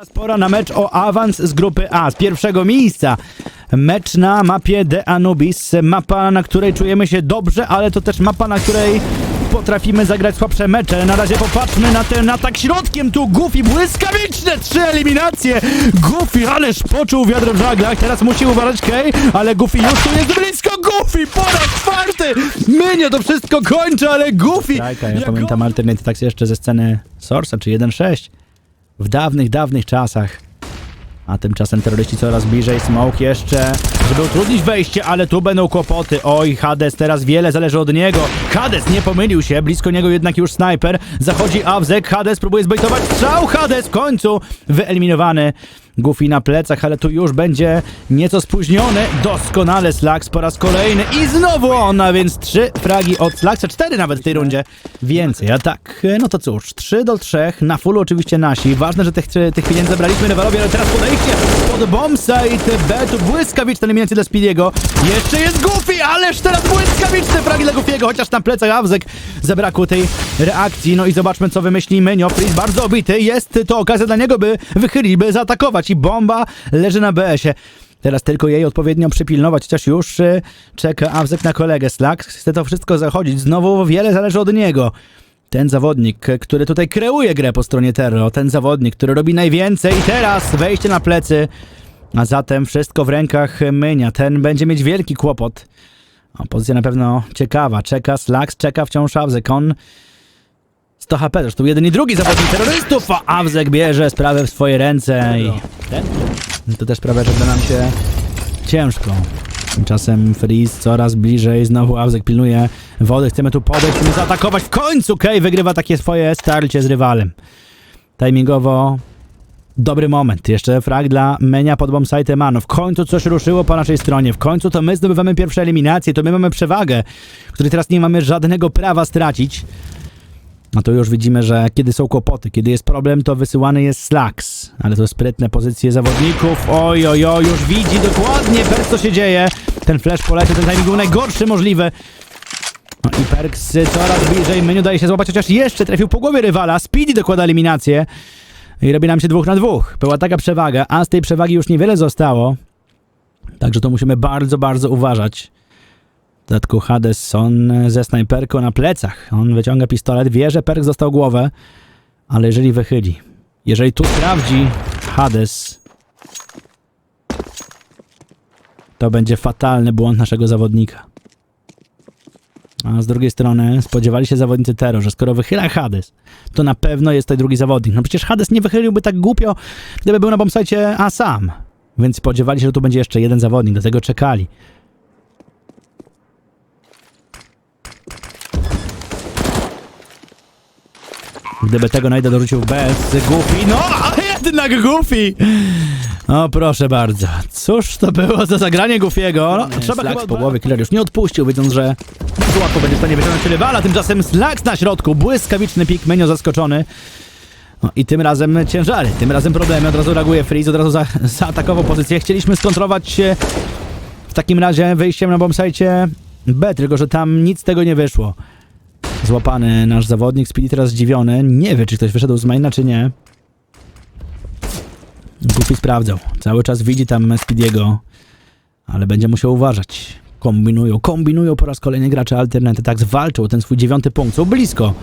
Teraz pora na mecz o awans z grupy A, z pierwszego miejsca. Mecz na mapie The Anubis, mapa, na której czujemy się dobrze, ale to też mapa, na której potrafimy zagrać słabsze mecze. Na razie popatrzmy na ten atak środkiem, tu Goofy, błyskawiczne trzy eliminacje. Goofy, ależ poczuł wiadro w żaglach, teraz musi uważać Kay, ale Goofy już tu jest blisko. Goofy po raz czwarty! Mnie to wszystko kończy, ale Goofy... Strajka, ja pamiętam Alternate tak jeszcze ze sceny Source'a czy 1.6 w dawnych, dawnych czasach. A tymczasem terroryści coraz bliżej, Smoke jeszcze, żeby utrudnić wejście, ale tu będą kłopoty. Oj, Hades, teraz wiele zależy od niego. Hades nie pomylił się, blisko niego jednak już snajper. Zachodzi Awzek, Hades próbuje zbejtować strzał, Hades w końcu wyeliminowany. Goofy na plecach, ale tu już będzie nieco spóźniony. Doskonale Slax po raz kolejny i znowu on, a więc trzy fragi od Slaxa, cztery nawet w tej rundzie. Więcej, a tak, no to cóż, 3 do 3, na fullu oczywiście nasi. Ważne, że tych, tych pieniędzy zabraliśmy rywalowi, ale teraz podejście pod bombsite B, tu błyskawiczne eliminacje dla Speediego. Jeszcze jest Goofy, ależ teraz błyskawiczne fragi dla Goofiego, chociaż na plecach Awzek zabrakło tej reakcji. No i zobaczmy, co wymyśli Menio. Freeze bardzo obity, jest to okazja dla niego, by wychylić, by zaatakować i bomba leży na BS-ie. Teraz tylko jej odpowiednio przypilnować, chociaż już y, czeka Awzek na kolegę. Slack chce to wszystko zachodzić. Znowu wiele zależy od niego. Ten zawodnik, który tutaj kreuje grę po stronie Terro, ten zawodnik, który robi najwięcej i teraz wejście na plecy, a zatem wszystko w rękach Mynia. Ten będzie mieć wielki kłopot. O, pozycja na pewno ciekawa. Czeka Slax, czeka wciąż Awzek. On 100 HP, zresztą jeden i drugi zawodnik terrorystów, a Awzek bierze sprawę w swoje ręce i ten, to też sprawia, że da nam się ciężko. Tymczasem Freeze coraz bliżej, znowu Awzek pilnuje wody, chcemy tu podejść, chcemy zaatakować, w końcu Kay wygrywa takie swoje starcie z rywalem. Timingowo dobry moment, jeszcze frag dla Menia pod bombsite Mano, w końcu coś ruszyło po naszej stronie, w końcu to my zdobywamy pierwsze eliminacje, to my mamy przewagę, której teraz nie mamy żadnego prawa stracić. No to już widzimy, że kiedy są kłopoty, kiedy jest problem, to wysyłany jest Slacks. Ale to sprytne pozycje zawodników. Oj, oj, oj, już widzi dokładnie Perks, co się dzieje. Ten flash poleciał, ten timing był najgorszy możliwy. No i Perks coraz bliżej, menu daje się złapać, chociaż jeszcze trafił po głowie rywala. Speedy dokłada eliminację. I robi nam się dwóch na dwóch. Była taka przewaga, a z tej przewagi już niewiele zostało. Także to musimy bardzo, bardzo uważać. Dodatku Hades, on ze snajperką na plecach. On wyciąga pistolet, wie, że Perk został głowę, ale jeżeli wychyli, jeżeli tu sprawdzi Hades, to będzie fatalny błąd naszego zawodnika. A z drugiej strony spodziewali się zawodnicy Tero, że skoro wychyla Hades, to na pewno jest to drugi zawodnik. No przecież Hades nie wychyliłby tak głupio, gdyby był na bombsite A sam. Więc spodziewali się, że tu będzie jeszcze jeden zawodnik, do tego czekali. Gdyby tego najdę dorzucił bez Goofy, no a jednak Goofy! O proszę bardzo, cóż to było za zagranie Goofiego? No, trzeba Slacks po głowie, Killer już nie odpuścił, widząc, że łatwo będzie w stanie wyciągnąć rywala, tymczasem Slacks na środku, błyskawiczny pik, Menio zaskoczony. No i tym razem ciężary, tym razem problemy, od razu reaguje Freeze, od razu za, zaatakował pozycję. Chcieliśmy skontrować się w takim razie wyjściem na bombsite B, tylko że tam nic z tego nie wyszło. Złapany nasz zawodnik, Speedy teraz zdziwiony. Nie wie, czy ktoś wyszedł z maina, czy nie. Goofy sprawdzał. Cały czas widzi tam Speediego, ale będzie musiał uważać. Kombinują, kombinują po raz kolejny gracze Alternate. Tak zwalczą ten swój dziewiąty punkt. Są blisko,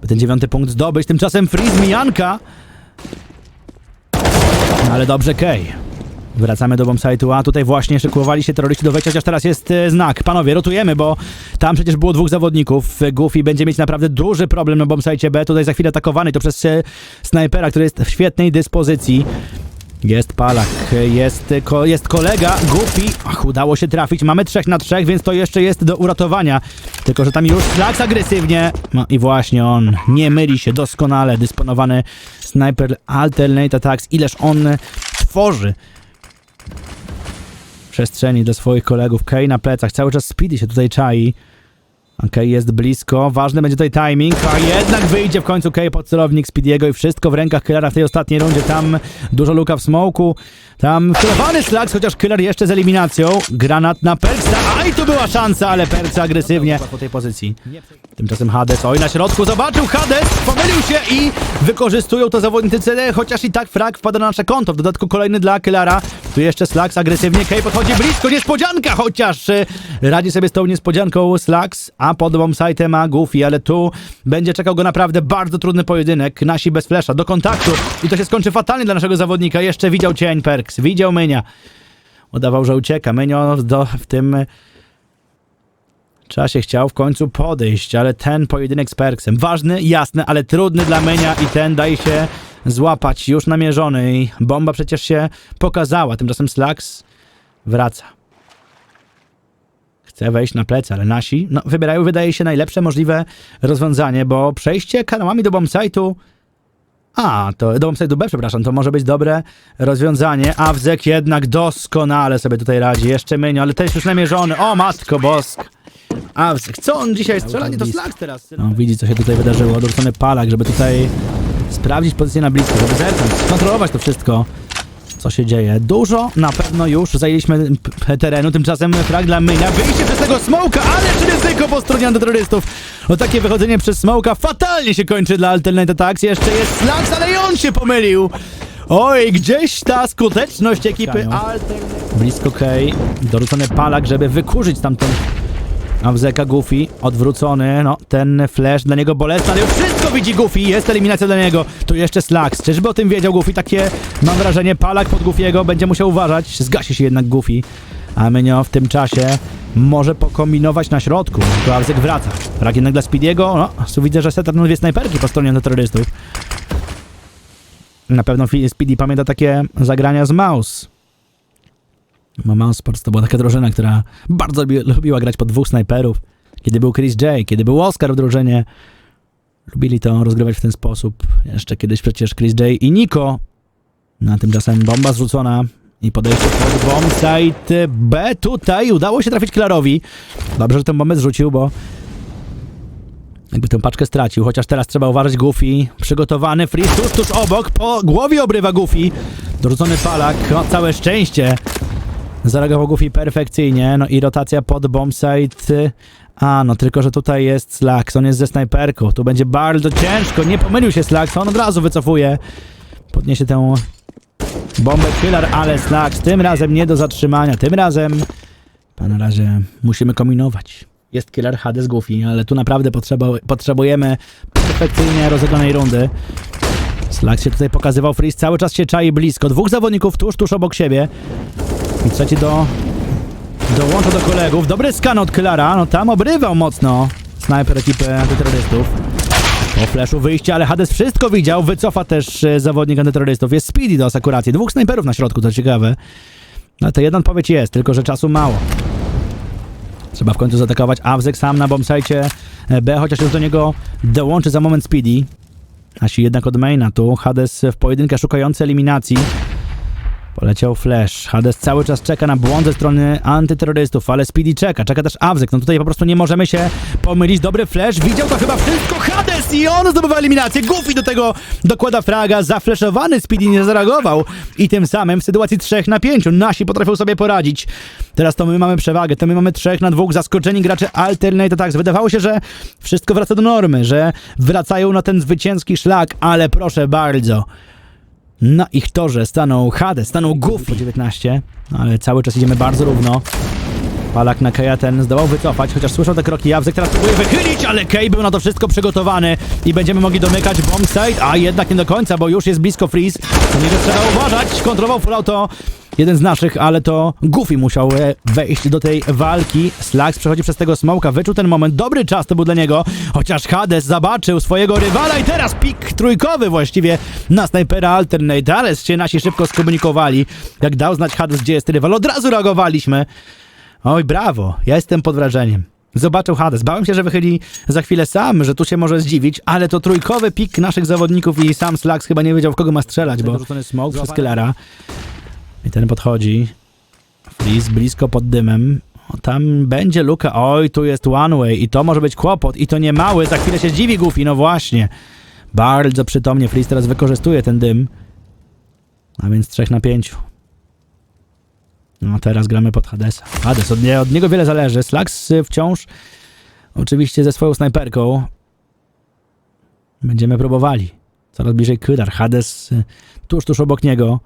by ten dziewiąty punkt zdobyć. Tymczasem Freeze Mijanka. No ale dobrze, Kay. Wracamy do bombsite'u, a tutaj właśnie szykowali się terroryści do wejścia, chociaż teraz jest e, znak. Panowie, rotujemy, bo tam przecież było dwóch zawodników. Goofy będzie mieć naprawdę duży problem na bombsite B. Tutaj za chwilę atakowany to przez snajpera, który jest w świetnej dyspozycji. Jest Palak, jest, ko, jest kolega, Goofy. Ach, udało się trafić. Mamy trzech na trzech, więc to jeszcze jest do uratowania. Tylko, że tam już Slax agresywnie. No i właśnie on nie myli się doskonale. Dysponowany sniper Alternate Attacks. Ileż on tworzy przestrzeni dla swoich kolegów. Kay na plecach, cały czas Speedy się tutaj czai. Okej, jest blisko. Ważny będzie tutaj timing, a jednak wyjdzie w końcu Kej pod celownik Speediego i wszystko w rękach Killera w tej ostatniej rundzie. Tam dużo luka w smoku. Tam wcelowany Slags, chociaż Killer jeszcze z eliminacją. Granat na Perksa. Aj, tu była szansa, ale Perksa agresywnie po tej pozycji. Tymczasem Hades, oj na środku, zobaczył Hades, pomylił się i wykorzystują to zawodnicy CD, chociaż i tak frag wpada na nasze konto. W dodatku kolejny dla Killera. Tu jeszcze Slags agresywnie, Kej podchodzi blisko, niespodzianka, chociaż y, radzi sobie z tą niespodzianką Slags, a pod bombsite ma Goofy, ale tu będzie czekał go naprawdę bardzo trudny pojedynek. Nasi bez flesza, do kontaktu i to się skończy fatalnie dla naszego zawodnika. Jeszcze widział cień Perks, widział Mynia. Udawał, że ucieka. Mynio do, w tym czasie chciał w końcu podejść, ale ten pojedynek z Perksem, ważny, jasny, ale trudny dla Mynia i ten daje się złapać, już namierzony i bomba przecież się pokazała, tymczasem Slax wraca. Chce wejść na plecy, ale nasi no, wybierają, wydaje się, najlepsze możliwe rozwiązanie, bo przejście kanałami do bombsite'u a, to do bombsite'u B, przepraszam, to może być dobre rozwiązanie. Awzek jednak doskonale sobie tutaj radzi. Jeszcze Mynio, ale też już namierzony. O, matko bosk. Awzek, co on dzisiaj strzela? Nie, to Slax teraz. No, widzi, co się tutaj wydarzyło. Odwrócony palak, żeby tutaj sprawdzić pozycję na blisko, żeby zerknąć, kontrolować to wszystko. Co się dzieje? Dużo na pewno już zajęliśmy terenu, tymczasem frag dla Mynia. Wyjście przez tego smoka, ale ryzyko po stronie antyterrorystów. No takie wychodzenie przez smoka fatalnie się kończy dla Alternate Attacks. Jeszcze jest Slax, ale i on się pomylił. Oj, gdzieś ta skuteczność ekipy Alternate. Blisko K, dorzucony palak, żeby wykurzyć tamten Awzeka Goofy, odwrócony, no ten flash dla niego bolesny, ale już wszystko widzi Goofy, jest eliminacja dla niego. Tu jeszcze Slax, czyżby o tym wiedział Goofy? Takie mam wrażenie, palak pod Goofiego, będzie musiał uważać, zgasi się jednak Goofy. A Menio w tym czasie może pokombinować na środku, tu Awzek wraca. Brak jednak dla Speediego, no, tu widzę, że setup na dwie snajperki po stronie terrorystów. Na pewno Speedy pamięta takie zagrania z Mouse. No, Mouse Sports to była taka drużyna, która bardzo lubi, lubiła grać po dwóch snajperów. Kiedy był Chris J, kiedy był Oscar w drużynie, lubili to rozgrywać w ten sposób. Jeszcze kiedyś przecież Chris J i Nico. Na tymczasem bomba zrzucona i podejście pod bombsite B. Tutaj udało się trafić Klarowi. Dobrze, że tę bombę zrzucił, bo jakby tę paczkę stracił, chociaż teraz trzeba uważać Goofy. Przygotowany, freeze tuż, tuż obok, po głowie obrywa Goofy. Dorzucony palak, o, całe szczęście. Zareagował Goofy perfekcyjnie, no i rotacja pod bombsite. A, no tylko, że tutaj jest Slax, on jest ze snajperką, tu będzie bardzo ciężko, nie pomylił się Slax, on od razu wycofuje. Podniesie tę bombę killer, ale Slax tym razem nie do zatrzymania, tym razem a na razie musimy kombinować. Jest killer Hades Goofy, ale tu naprawdę potrzeba, potrzebujemy perfekcyjnie rozegranej rundy. Slax się tutaj pokazywał, Freeze cały czas się czai blisko, dwóch zawodników tuż, tuż obok siebie. Trzeci do... dołącza do kolegów. Dobry skan od Kyllara, no tam obrywał mocno snajper ekipy antyterrorystów. Po flashu wyjście, ale Hades wszystko widział, wycofa też e, zawodnik antyterrorystów. Jest Speedy do asekuracji, dwóch snajperów na środku, to ciekawe. No to jedna odpowiedź jest, tylko że czasu mało. Trzeba w końcu zaatakować Awzek sam na bombsite B, chociaż już do niego dołączy za moment Speedy. Asi jednak od maina tu. Hades w pojedynkę szukający eliminacji. Poleciał flash. Hades cały czas czeka na błąd ze strony antyterrorystów, ale Speedy czeka. Czeka też Awzek. No tutaj po prostu nie możemy się pomylić. Dobry flash. Widział to chyba wszystko Hades i on zdobywa eliminację. Goofy do tego dokłada fraga. Zafleszowany Speedy nie zareagował. I tym samym w sytuacji 3 na 5 nasi potrafią sobie poradzić. Teraz to my mamy przewagę. To my mamy 3 na 2. Zaskoczeni gracze Alternate Attacks. Wydawało się, że wszystko wraca do normy, że wracają na ten zwycięski szlak, ale proszę bardzo. Na ich torze stanął Hades, stanął Goofy po 19, no, ale cały czas idziemy bardzo równo. Palak na Keja ten zdołał wycofać, chociaż słyszał te kroki Jawzek, teraz próbuje wychylić, ale Kej był na to wszystko przygotowany i będziemy mogli domykać bombsite, a jednak nie do końca, bo już jest blisko freeze. Niego trzeba uważać, kontrolował full auto jeden z naszych, ale to Goofy musiał e, wejść do tej walki. Slax przechodzi przez tego smoka, wyczuł ten moment, dobry czas to był dla niego, chociaż Hades zobaczył swojego rywala i teraz pik trójkowy właściwie na snajpera Alternate, ale się nasi szybko skomunikowali. Jak dał znać Hades, gdzie jest rywal, od razu reagowaliśmy. Oj, brawo, ja jestem pod wrażeniem. Zobaczył Hades. Bałem się, że wychyli za chwilę sam, że tu się może zdziwić, ale to trójkowy pik naszych zawodników i sam Slax chyba nie wiedział, w kogo ma strzelać, bo dorzucony smoke przez Killera. I ten podchodzi. Freeze blisko pod dymem. O, tam będzie luka. Oj, tu jest one way i to może być kłopot i to nie mały. Za chwilę się zdziwi Goofy, no właśnie. Bardzo przytomnie Freeze teraz wykorzystuje ten dym. A więc 3 na 5. No teraz gramy pod Hadesa. Hades, od, nie, od niego wiele zależy. Slax y, wciąż oczywiście ze swoją snajperką. Będziemy próbowali. Coraz bliżej Kylar. Hades y, tuż, tuż obok niego.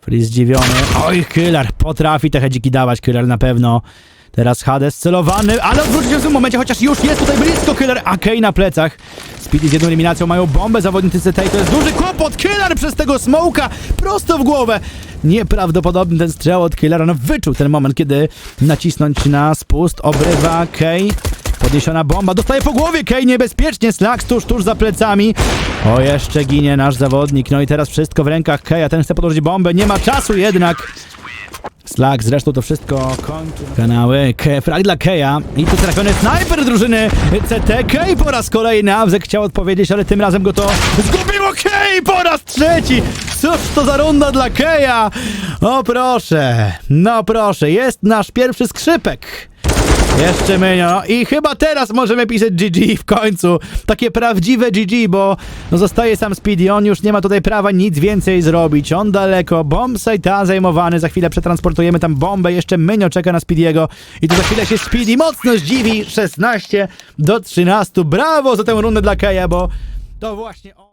Freeze zdziwiony. Oj, Kylar potrafi te hedziki dawać. Kylar na pewno. Teraz Hades celowany, ale odwrócił się w tym momencie, chociaż już jest tutaj blisko Killer, a Kay na plecach. Speedy z jedną eliminacją mają bombę, zawodnicy CT to jest duży kłopot. Killer przez tego smoka prosto w głowę. Nieprawdopodobny ten strzał od Killera, no wyczuł ten moment, kiedy nacisnąć na spust, obrywa Kay. Podniesiona bomba, dostaje po głowie Kay niebezpiecznie, Slax tuż, tuż za plecami. O, jeszcze ginie nasz zawodnik, no i teraz wszystko w rękach Kaya, ten chce podłożyć bombę, nie ma czasu jednak. Slack, zresztą to wszystko kończy. Kanały, Ke, frag dla Keja. I tu trafiony snajper drużyny CT. Kej po raz kolejny. Awzek chciał odpowiedzieć, ale tym razem go to zgubiło. Kej po raz trzeci. Cóż to za runda dla Keja. O proszę, no proszę, jest nasz pierwszy skrzypek. Jeszcze Mynio. I chyba teraz możemy pisać GG w końcu. Takie prawdziwe GG, bo no zostaje sam Speedy. On już nie ma tutaj prawa nic więcej zrobić. On daleko. Bombsite A zajmowany. Za chwilę przetransportujemy tam bombę. Jeszcze Mynio czeka na Speedy'ego. I tu za chwilę się Speedy mocno zdziwi. 16 do 13. Brawo za tę rundę dla Keja, bo to właśnie on...